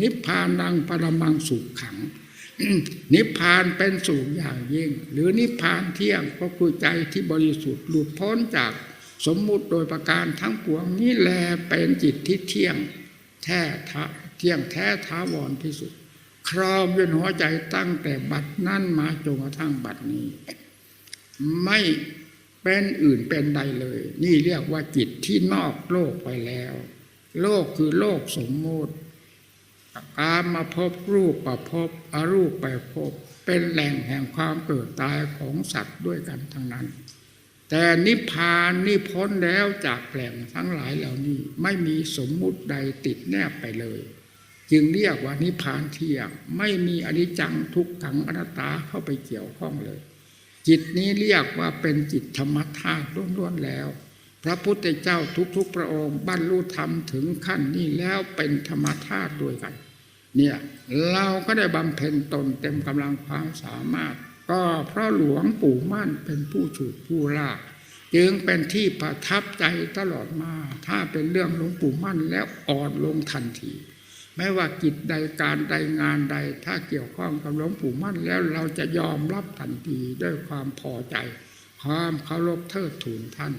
นิพพานังปรมังสุขขัง นิพพานเป็นสุขอย่างยิ่ง หรือนิพพานเที่ยงก็คือใจที่บริสุทธิ์หลุดพ้นจากสมมุติโดยประการทั้งปวงนี้แลเป็นจิตที่เที่ยงแท้เที่ยงแท้ท้าวรที่สุด ครอบอยู่ในหัวใจตั้งแต่บัดนั้นมาจนกระทั่งบัดนี้ ไม่เป็นอื่นเป็นใดเลย นี่เรียกว่าจิตที่นอกโลกไปแล้ว โลกคือโลกสมมติ การมาพบรูปประพบอรูปไปพบเป็นแหล่งแห่งความเกิดตายของสัตว์ด้วยกันทั้งนั้น แต่นิพพานนี่พ้นแล้วจากแหล่งทั้งหลายเหล่านี้ไม่มีสมมุติใดติดแนบไปเลย จึงเรียกว่านิพพานเที่ยงไม่มีอนิจจังทุกขังอนัตตาเข้าไปเกี่ยวข้องเลย จิตนี้เรียกว่าเป็นจิตธรรมธาตุล้วนๆแล้ว พระพุทธเจ้าทุกๆ พระองค์บรรลุธรรมถึงขั้นนี้แล้วเป็นธรรมธาตุด้วยกัน เนี่ยเราก็ได้บำเพ็ญตนเต็มกำลังความสามารถ ก็เพราะหลวงปู่มั่นเป็นผู้ฉุดผู้ลากจึงเป็นที่ประทับใจตลอดมา ถ้าเป็นเรื่องหลวงปู่มั่นแล้วอ่อนลงทันทีไม่ว่ากิจใดการใดงานใด ถ้าเกี่ยวข้องกับหลวงปู่มั่นแล้วเราจะยอมรับทันทีด้วยความพอใจ ความเคารพเทิดทูนท่าน